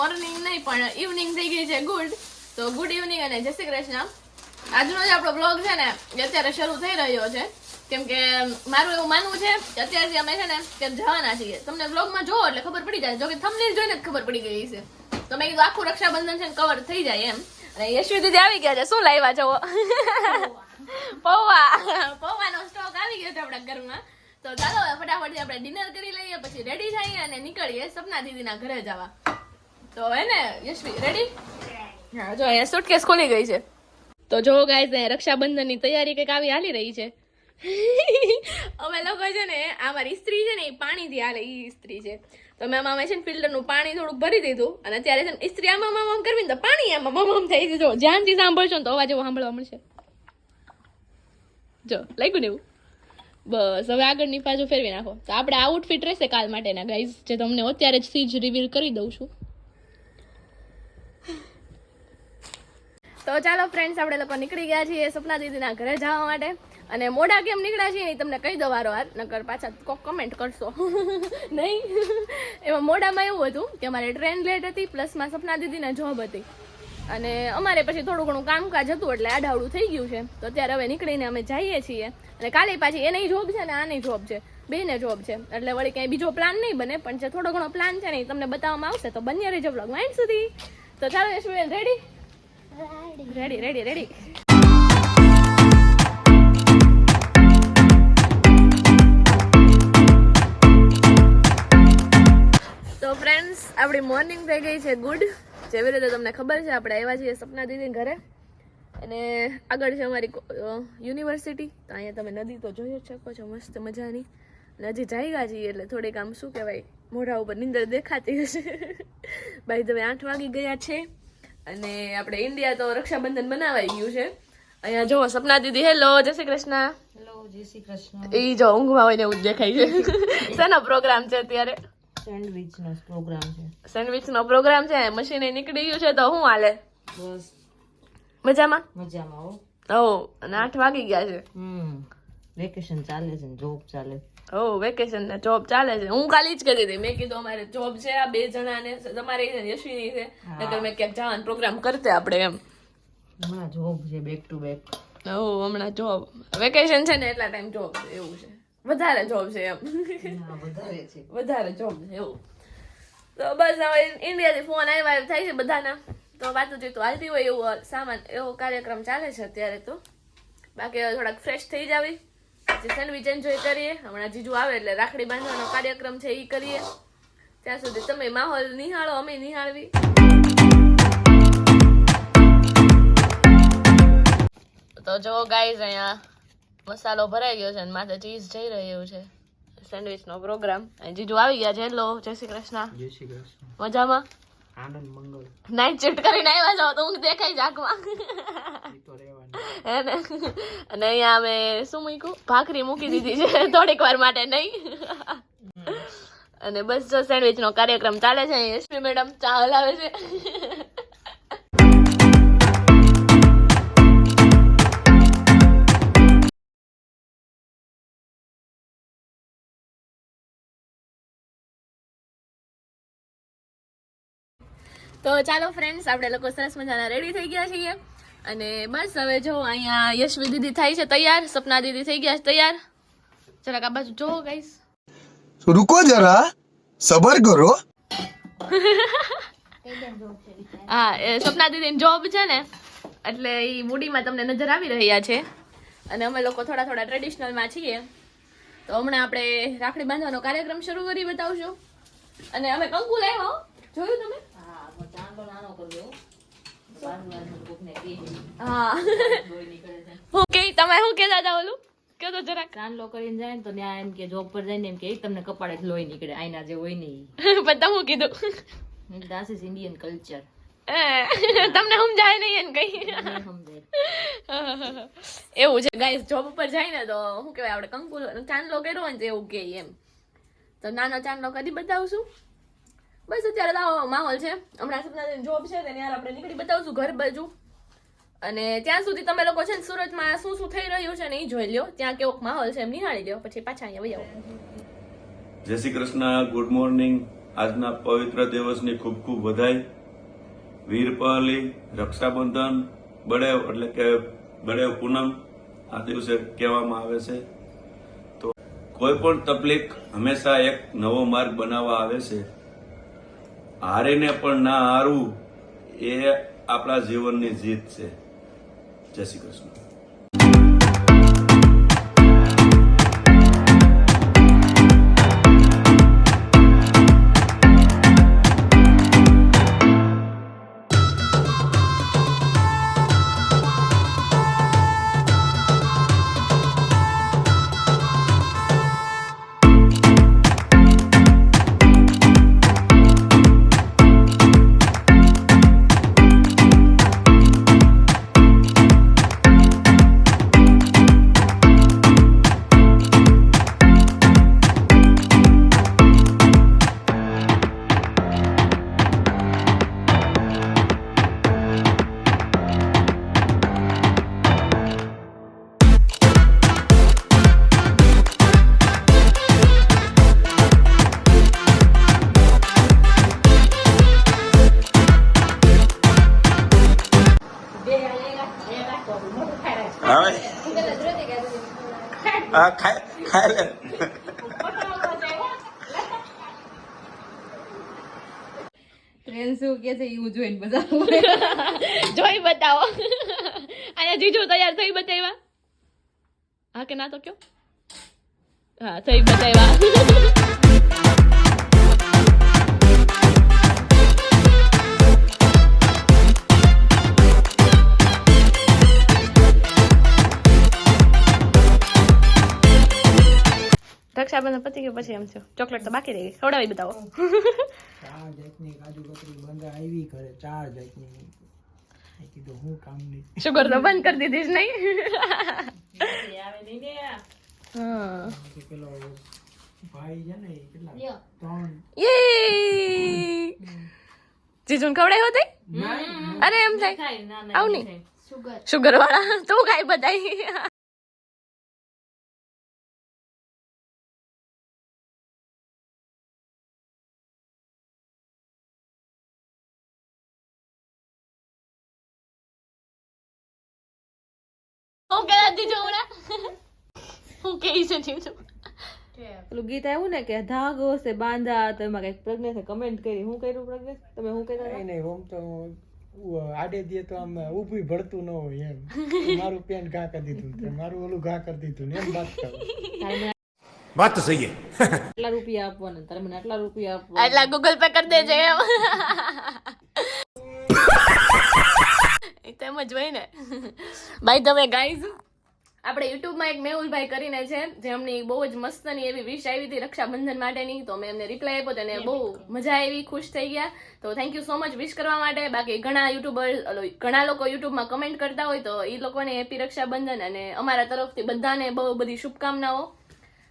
Morning નહીં પણ evening થઈ ગઈ છે. ગુડ તો ગુડ ઇવનિંગ અને જય શ્રી કૃષ્ણ. આજનો જે આપણો બ્લોગ છે ને એ અત્યારે શરૂ થઈ રહ્યો છે. કેમ કે મારું એવું માનવું છે કે અત્યારથી અમે છે ને ત્યાં જવાના છીએ. તમને બ્લોગમાં જોવો એટલે ખબર પડી જાય. જો કે થંબનેલ જોઈને જ ખબર પડી ગઈ છે તો મેં કીધું આખું રક્ષાબંધન છે ને કવર થઈ જાય એમ. અને યશવી દીદી આવી ગયા છે. શું લાવ્યા છો પૌવા. પૌવાનો સ્ટોક આવી ગયો છે આપણા ઘરમાં. તો ચાલો હવે ફટાફટ આપણે ડિનર કરી લઈએ પછી રેડી થઈએ અને નીકળીએ સપના દીદીના ઘરે જવા. તો હે ને, યશવી રેડી હા, જો અહીંયા સુટકેસ ખોલી ગઈ છે. તો જો ગાઈઝ રક્ષાબંધનની તૈયારી કંઈક આવી હાલી રહી છે. અમે લોકો છે ને, આ મારી સ્ત્રી છે ને, એ પાણીથી હાલે એ સ્ત્રી છે. તો મેં મામા છે ને ફિલ્ટરનું પાણી થોડુંક ભરી દીધું, અને અત્યારે છે ને ઇસ્ત્રી આમાં આમ આમ કરવી ને તો પાણી આમાં આમ આમ થઈ દીધું ધ્યાનથી સાંભળશો ને તો અવાજ એવો સાંભળવા મળશે. જો, લાગ્યું ને એવું? બસ, હવે આગળની બાજુ ફેરવી નાખો. તો આપણે આઉટફિટ રહેશે કાલ માટેના ગાઈઝ જે તમને અત્યારે જ સીજ રિવીલ કરી દઉં છું. તો ચાલો ફ્રેન્ડ્સ આપણે લોકો નીકળી ગયા છીએ સપના દીદીના ઘરે જવા માટે. અને મોડા કેમ નીકળ્યા છીએ તમને કહી દો વારો વાર નકર પાછા કોક કમેન્ટ કરશો. નહીં? એમાં મોડામાં એવું હતું કે અમારે ટ્રેન લેટ હતી પ્લસમાં સપના દીદીને જોબ હતી. અને અમારે પછી થોડું ઘણું કામકાજ હતું, એટલે આડાવડું થઈ ગયું છે. તો અત્યારે હવે નીકળીને અમે જઈએ છીએ. અને કાલે પાછી એની જોબ છે ને આની જોબ છે. બેને જોબ છે. એટલે વળી કંઈ બીજો પ્લાન નહીં બને, પણ જે થોડો ઘણો પ્લાન છે ને એ તમને બતાવવામાં આવશે. તો બન્યા રહેજો બ્લોગમાં એન્ડ સુધી. તો ચાલો યશવીબેન રેડી રેડી રેડી રેડી તો ફ્રેન્ડ્સ આપણી મોર્નિંગ થઈ ગઈ છે ગુડ જેવી રીતે તમને ખબર છે, આપણે આવ્યા છીએ સપના દીદી ઘરે. અને આગળ છે અમારી યુનિવર્સિટી તો અહીંયા તમે નદી તો જોઈ જ શકો છો, મસ્ત મજાની. અને હજી જાગ્યા છીએ એટલે થોડીક આમ શું કહેવાય, મોઢા ઉપર નીંદર દેખાતી હશે. ભાઈ તમે આઠ વાગી ગયા છે. અને આપણે ઇન્ડિયા તો રક્ષાબંધન બનાવાઈ ગયું છે. અહીંયા જો સપના દીદી હેલો જય શ્રી કૃષ્ણ. હેલો જય શ્રી કૃષ્ણ. એ જો ઊંઘમાં હોય ને એવું દેખાય છે. શેનો પ્રોગ્રામ છે અત્યારે? સેન્ડવિચ નો પ્રોગ્રામ છે. સેન્ડવિચ નો પ્રોગ્રામ છે મશીને નીકળી ગયું છે તો શું હાલે? બસ. મજામાં? મજામાં હો. ઓ અને આઠ વાગી ગયા છે. હમ વેકેશન ચાલે છે જોબ ચાલે. ઓ વેકેશન ને જોબ ચાલે છે. હું ખાલી જ કરી હતી. મેં કીધું અમારે જોબ છે આ બે જણાને. તમારે યશવીની છે. નકર મેં ક્યાંક જવાનો પ્રોગ્રામ કરતે આપણે એમ. હમણાં જોબ છે બેક ટુ બેક ઓ હમણાં જોબ વેકેશન છે ને એટલા ટાઈમ જોબ છે એવું છે. વધારે જોબ છે એમ. વધારે છે. વધારે જોબ છે એવું. તો બસ હવે ઇન્ડિયાથી ફોન આવ્યા થાય છે બધાના. તો વાતું તો હાલતી હોય એવું સામાન એવો કાર્યક્રમ ચાલે છે અત્યારે તો. બાકી થોડાક ફ્રેશ થઈ જાવી. પછી સેન્ડવિચ એન્જોય કરીએ. હમણાં જીજુ આવે એટલે રાખડી બાંધવાનો કાર્યક્રમ છે એ કરીએ. ત્યાં સુધી તમે માહોલ નિહાળો અમે નિહાળવી. તો જો ગાઈઝ અહીંયા મસાલો ભરાઈ ગયો છે અને માથે ચીઝ જઈ રહ્યું છે. સેન્ડવિચ નો પ્રોગ્રામ જીજુ આવી ગયા છે. હેલો જય શ્રી કૃષ્ણ. જય શ્રી કૃષ્ણ. મજામાં? આનંદ મંગલ. નાઈટ શિફ્ટ કરીને આવ્યા છો તો હું દેખાય જાગમાં હે ને? અને અહીંયા અમે શું મૂક્યું? ભાખરી મૂકી દીધી છે. થોડીક વાર માટે નહીં. અને બસ જો સેન્ડવિચ નો કાર્યક્રમ ચાલે છે યશ્વી મેડમ ચા હલાવે છે. તો ચાલો ફ્રેન્ડ્સ આપણે લોકો સરસ મજાના રેડી થઈ ગયા છીએ. અને બસ હવે જો અહીંયા યશવી દીદી થાય છે તૈયાર સપના દીદી થઈ ગયા છે તૈયાર. જરાક આ બાજુ જોવો ગાઈસ રૂકો જરા સબર કરો. હા સપના દીદીની જોબ છે ને એટલે એ મૂડીમાં તમને નજર આવી રહ્યા છે. અને અમે લોકો થોડા થોડા ટ્રેડિશનલમાં છીએ. તો હમણાં આપણે રાખડી બાંધવાનો કાર્યક્રમ શરૂ કરી બતાવશું. અને અમે કંકુ લાવ્યો જોયું તમે? તમે શું કહેતા હતા ઓલું? કહો તો જરાક. કરીને જાય ને તો ત્યાં એમ કે જોબ પર જઈને એમ કે તમને કપાળે જ લોહી નીકળે આઈના જે હોય નહીં પણ તમે કીધું. દાસ ઇઝ ઇન્ડિયન કલ્ચર એ, તમને સમજાય નહીં એને કઈ. એવું છે ગાઈસ જોબ ઉપર જાય ને તો શું કહેવાય આપણે કંકુ ચાંદલો કર્યો ને એવું કે એમ. તો નાનો ચાંદલો કરી બતાવશું? બસ અત્યારે તો માહોલ છે. હમણાં સપના જોબ છે, તેની યાર આપણે નીકળી બતાવશું ઘર બાજુ. અને ત્યાં સુધી તમે લોકો છે ને સુરતમાં શું શું થઈ રહ્યું છે ને એ જોઈ લ્યો. ત્યાં કેવો માહોલ છે એમ નિહાળી લ્યો. પછી પાછા અહીંયા વહી જય શ્રી કૃષ્ણ ગુડ મોર્નિંગ આજના પવિત્ર દિવસની ખૂબ ખૂબ વધાઈ વીરપાલી, રક્ષાબંધન, બળેવ, એટલે કે બળેવ પૂનમ, આ દિવસે કહેવામાં આવે છે. તો કોઈ પણ તકલીફ હંમેશા એક નવો માર્ગ બનાવવા આવે છે. હારીને પણ ના હારવું એ આપણા જીવનની જીત છે. જય શ્રી કૃષ્ણ. હા ખાય ખાય લે. ટ્રેન શું કે છે? એવું જોઈને બધા જોઈ બતાવો. અહીંયા જીજુ તૈયાર થઈ બતાવ્યા. હા કે ના તો કયો? હા થઈ બતાવ્યા. રક્ષાબંધન પતી ગયું પછી એમ થયું. ચોકલેટ તો બાકી રહી ગઈ. ખવડાવી બતાવો. ચાર જાતની કાજુ કતરી બંધ આવી કરે ચાર જાતની. મેં કીધું હું કામની શુગર તો બંધ કરી દીધી જ નહીં? આવે નહીં ને હા. કે પેલો ભાઈ છે ને એ કેટલા? ત્રણ. યે જીજુન ખવડાવ્યો તે? અરે એમ થાય. ખાય ના ના આવું નહીં. નહીં. ખાય. શુગર વાળા તું ખાઈ બધાય? હું હમણાં હું કે છે. જીજુ પેલું ગીત આવ્યું ને કે ધાગો છે બાંધા તો એમાં કંઈક પ્રજ્ઞેશે કમેન્ટ કરી. હું કર્યું પ્રજ્ઞેશ તમે હું કર્યું? નહીં ઓમ તો આડે દે તો આમ ઊભી ભળતું ન હોય એમ. મારું પેન ઘા કરી દીધું તે મારું ઓલું ઘા કરી દીધું ને એમ વાત કરો. વાત તો સહી આટલા રૂપિયા આપવાના તારે મને આટલા રૂપિયા આપવા એટલા ગૂગલ પે કરી દેજે એમ. તેમ જ હોય ને. ભાઈ તમે ગાઈઝ આપણે યુટ્યુબમાં એક મેહુલભાઈ કરીને છે જેમની બહુ જ મસ્તની એવી વિશ આવી હતી રક્ષાબંધન માટેની. તો મેં એમને રિપ્લાય આપ્યો તો એને બહુ મજા આવી ખુશ થઈ ગયા. તો thank you so much wish કરવા માટે. બાકી ઘણા યુટ્યુબર ઘણા લોકો યુટ્યુબમાં કમેન્ટ કરતા હોય તો એ લોકોને હેપી રક્ષાબંધન અને અમારા તરફથી બધાને બહુ બધી શુભકામનાઓ.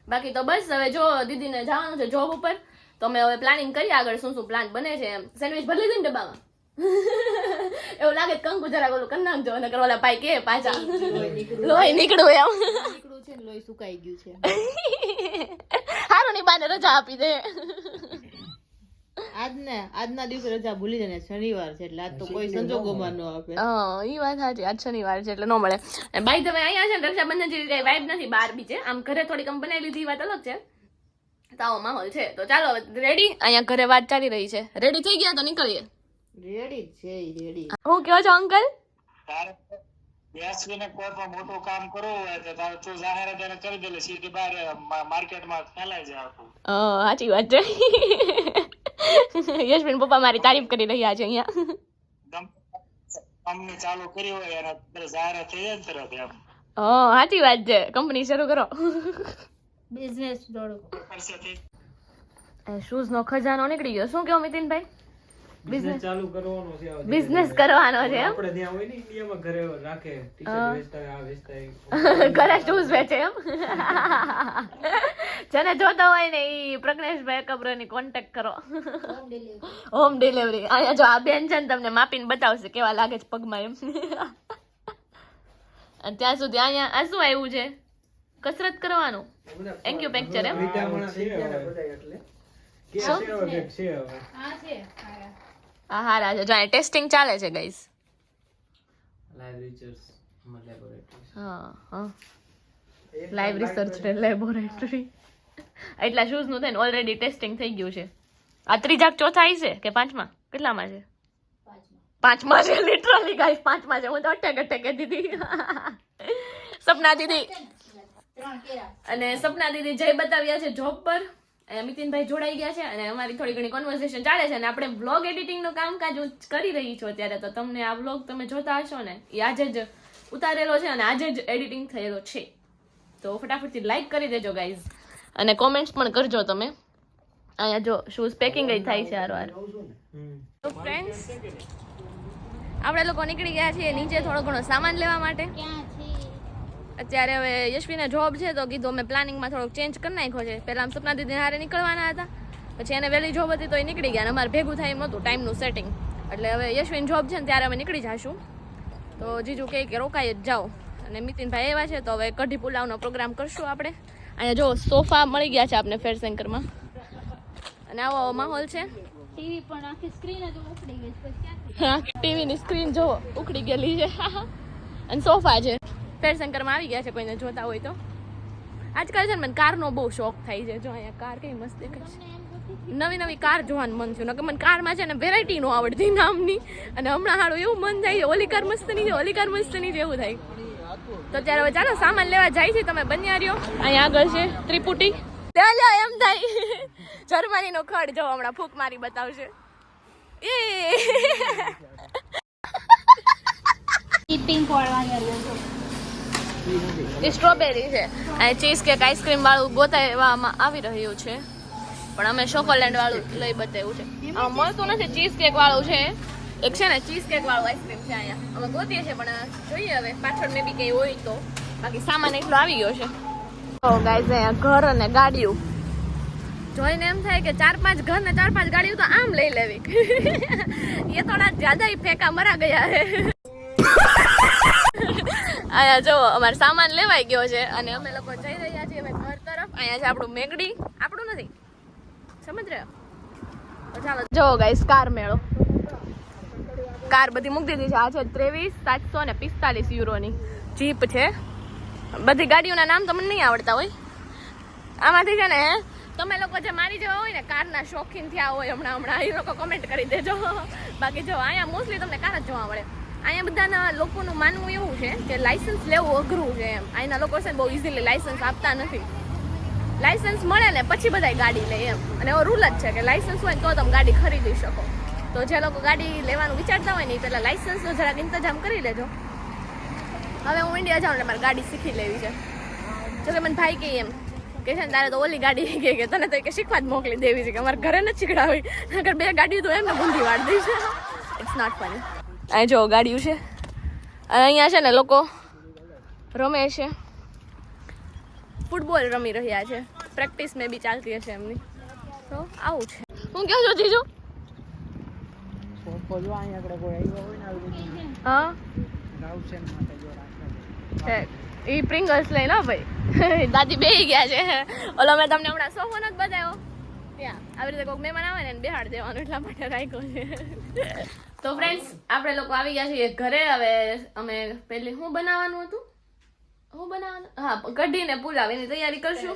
બાકી તો બસ હવે જો દીદીને જવાનું છે જોબ ઉપર તો અમે હવે પ્લાનિંગ કરીએ આગળ શું શું પ્લાન બને છે એમ. સેન્ડવિચ ભરી લીધી ને ડબ્બામાં? એવું લાગે કંકુ જરા ઓલું કરી નાખજો અને ઓલા ભાઈ કે પાછા. લોહી નીકળું એમ. નીકળું છે લોહી સુકાઈ ગયું છે. હારું ની બાને રજા આપી દે. આજ આજના દિવસે રજા ભૂલી જાય શનિવાર છે એટલે આજ તો કોઈ સંજોગોમાં ન આપે. હા એ વાત સાચી આજ શનિવાર છે એટલે ન મળે. ભાઈ તમે અહીંયા છે ને રક્ષાબંધન જેવી કઈ વાઇબ નથી બાર બી છે. આમ ઘરે થોડી કમ બનાવી લીધી વાત અલગ છે. તાવો માહોલ છે. તો ચાલો રેડી અહીંયા ઘરે વાત ચાલી રહી છે. રેડી થઈ ગયા તો નીકળીએ. રેડી છે રેડી હું કયો છો અંકલ? બેસીને કોઈ પણ મોટું કામ કરવું હોય તો તારે તું જાહેર એને કરી દેલે સીધી બહાર માર્કેટમાં ફેલાઈ જાય આખું. હા સાચી વાત છે. યશબેન પપ્પા મારી તારીફ કરી રહ્યા છે અહીંયા. કંપની ચાલુ કરી હોય અને જાહેર થઈ જાય તરત એમ. હા સાચી વાત છે. કંપની શરૂ કરો. બિઝનેસ તે શૂઝ નો ખજાનો નીકળી ગયો. શું કેવો નીતિનભાઈ બિઝનેસ ચાલુ કરવાનો છે. બિઝનેસ કરવાનો છે એમ? આપણે ત્યાં હોય ને ઇન્ડિયામાં ઘરે રાખે ટી-શર્ટ વેચતા આ વેચતા ઘરે શૂઝ વેચે એમ? જેને જોતો હોય ને ઈ પ્રજ્ઞેશભાઈ કબરો ની કોન્ટેક્ટ કરો. હોમ ડિલિવરી અહીંયા જો આ બેન છે ને તમને માપીને બતાવશે કેવા લાગે છે પગમાં એમ. અને ત્યાં સુધી અહીંયા આ શું આવ્યું છે? કસરત કરવાનું? એન્ક્યુપેક્ચર એમ? વિટામિન એમ એટલે. કે છે હવે છે હવે હા હારા છે જો ટેસ્ટિંગ ચાલે છે ગાઈસ હા હા. લાઈવ રિસર્ચ લેબોરેટરી એટલા શૂઝનું થઈને ઓલરેડી ટેસ્ટિંગ થઈ ગયું છે. આ ત્રીજા ચોથા આવી છે કે પાંચમા? કેટલામાં છે? પાંચમા છે લિટરલી ગાઈસ પાંચમા છે. હું તો અટેક અટેક દીધી સપના દીદી અને સપના દીદી જય બતાવ્યા છે જોબ પર. મિતિનભાઈ જોડાઈ ગયા છે અને અમારી થોડી ઘણી કોન્વર્સેશન ચાલે છે અને આપણે બ્લોગ એડિટિંગનું કામકાજ હું કરી રહી છું અત્યારે. તો તમને આ વ્લોગ તમે જોતા હશો ને એ આજે જ ઉતારેલો છે અને આજે જ એડિટિંગ થયેલો છે. તો ફટાફટથી લાઈક કરી દેજો ગાઈઝ અને કોમેન્ટ્સ પણ કરજો તમે. અહીંયા જો શૂઝ પેકિંગ થાય છે હારવાર. તો ફ્રેન્ડ્સ આપણે લોકો નીકળી ગયા છીએ નીચે થોડો ઘણો સામાન લેવા માટે. અત્યારે હવે યશવીને જોબ છે તો કીધું અમે પ્લાનિંગમાં થોડોક ચેન્જ કરી નાખ્યો છે. પહેલાં આમ સપના દીદી હારે નીકળવાના હતા. પછી એને વહેલી જોબ હતી તો એ નીકળી ગયા અને અમારે ભેગું થાય એમ નહોતું ટાઈમનું સેટિંગ એટલે હવે યશવીન જોબ છે ને ત્યારે અમે નીકળી જઈશું તો જીજુ કહે કે રોકાઈ જ જાઓ. અને મિતિનભાઈ એવા છે તો હવે કઢી પુલાવનો પ્રોગ્રામ કરશું આપણે. અહીંયા જો સોફા મળી ગયા છે આપણે ફેર સેન્કરમાં. અને આવો માહોલ છે. ટીવી પણ આખી સ્ક્રીન જ ઉખડી ગઈ છે. ટીવીની સ્ક્રીન જો ઉખડી ગયેલી છે. અને સોફા છે. ફેર સેન્કરમાં આવી ગયા છે કોઈને જોતા હોય તો. આજકાલ છે ને મને કારનો બહુ શોખ થાય છે. જો અહીંયા કાર કઈ મસ્ત દેખાય છે. નવી નવી કાર જોવાનું મન થયું. કે મને કારમાં છે ને વેરાયટી નો આવડતી નામની. અને હમણાં હારું એવું મન થાય છે કાર મસ્ત નહીં જેવું ઓલી કાર મસ્ત નહીં એવું થાય. તો ત્યારે હવે ચાલો સામાન લેવા જાય છે. તમે બન્યા રહ્યો અહીંયા આગળ છે ત્રિપુટી. ચાલો એમ થાય. જર્મનીનો ખડ જો હમણાં ફૂક મારી બતાવશે. એ. હતી જો. એ સ્ટ્રોબેરી છે. અને ચીઝ કેક આઈસ્ક્રીમ વાળું ગોતાવવામાં આવી રહ્યું છે. પણ અમે ચોકોલેન્ડ વાળું લઈ બતાવ્યું છે. મળતું નથી ચીઝ કેક વાળું છે. એક છે ને ચીઝ કેક વાળું આઈસ્ક્રીમ છે અહીંયા. અમે ગોતીએ છીએ, પણ જોઈએ હવે. પાછળ મેં બી કંઈ હોય તો. બાકી સામાન એટલો આવી ગયો છે. ઘર અને ગાડીઓ. જોઈને એમ થાય કે ચાર પાંચ ઘર ને ચાર પાંચ ગાડીઓ તો આમ લઈ લેવી. એ થોડા જ્યાદા ફેંકા મરા ગયા હે અહીંયા જો અમારે સામાન લેવાઈ ગયો છે અને અમે લોકો જઈ રહ્યા છીએ હવે ઘર તરફ. અહીંયા છે આપણું મેગડી. આપણું નથી. સમજ રહ્યો? ચાલો, જો ગાઈસ કાર મેળો. કાર બધી મૂકી દીધી છે. આ છે ત્રેવીસ, સાતસો ને પિસ્તાલીસ યુરોની. જીપ છે. બધી ગાડીઓના નામ તમને નહીં આવડતા હોય. આમાંથી છે ને તમે લોકો જે મારી જેવા હોય ને, કારના શોખીન થયા હોય હમણાં હમણાં, એ લોકો કમેન્ટ કરી દેજો. બાકી જો, અહીંયા મોસ્ટલી તમને કાર જ જોવા મળે. અહીંયા બધાના લોકોનું માનવું એવું છે કે લાયસન્સ લેવું અઘરું છે એમ. અહીંના લોકો છે ને બહુ ઇઝીલી લાયસન્સ આપતા નથી. લાયસન્સ મળે ને પછી બધા ગાડી લે એમ. અને એવો રૂલ જ છે કે લાયસન્સ હોય તો તમે ગાડી ખરીદી શકો. તો જે લોકો ગાડી લેવાનું વિચારતા હોય ને એ પહેલાં લાયસન્સનો જરાક ઇંતજામ કરી લેજો. હવે હું ઇન્ડિયા જાઉં એટલે મારે ગાડી શીખી લેવી છે. જો કે મને ભાઈ કહે એમ કે છે ને તારે તો ઓલી ગાડી કે કે તને તો કે શીખવા જ મોકલી દેવી છે કે અમારે ઘરે નથી શીખડાવી નકર બે ગાડી તો એમને બુંદી વાળી દઈશ. ઇટ્સ નોટ ફની અહીં જો ગાડીઓ છે. અને અહીંયા છે ને લોકો રમે છે. ફૂટબોલ રમી રહ્યા છે. પ્રેક્ટિસ મેં બી ચાલતી હશે એમની. તો આવું છે. હું કહો છો? જીજુ જો ને હા. જો ઈ પ્રિંગલ્સ લઈ લો ભાઈ. દાદી બેહી ગયા છે. ઓલો મેં તમને હમણાં સોફો નથી બતાવ્યો. ત્યાં. આવી રીતે કોઈક મહેમાન આવે ને બેહાડ દેવાનું એટલા માટે રાખ્યો છે. તો ફ્રેન્ડ્સ આપણે લોકો આવી ગયા છીએ ઘરે. હવે અમે પેલી શું બનાવવાનું હતું? શું બનાવવાનું? હા કઢીને પુલાવ. એની તૈયારી કરશું.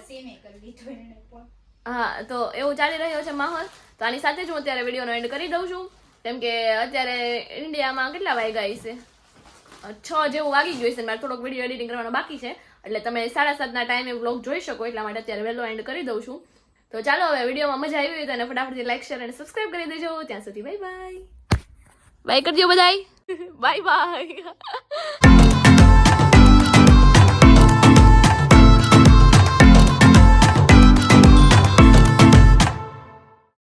હા તો એવું ચાલી રહ્યો છે માહોલ. તો આની સાથે જ હું અત્યારે વિડીયોનો એન્ડ કરી દઉં છું. કેમ કે અત્યારે ઇન્ડિયામાં કેટલા વાગ્યા છે છ જેવું વાગી ગયું છે મારે થોડોક વીડિયો એડિટિંગ કરવાનો બાકી છે. એટલે તમે સાડા સાતના ટાઈમે વ્લોગ જોઈ શકો. એટલા માટે અત્યારે વહેલો એન્ડ કરી દઉં છું. તો ચાલો હવે વિડીયોમાં મજા આવી હોય તો એને ફટાફટથી લાઈક શેર અને સબસ્ક્રાઈબ કરી દેજો. ત્યાં સુધી બાય બાય બાય કરજો બધાય બાય બાય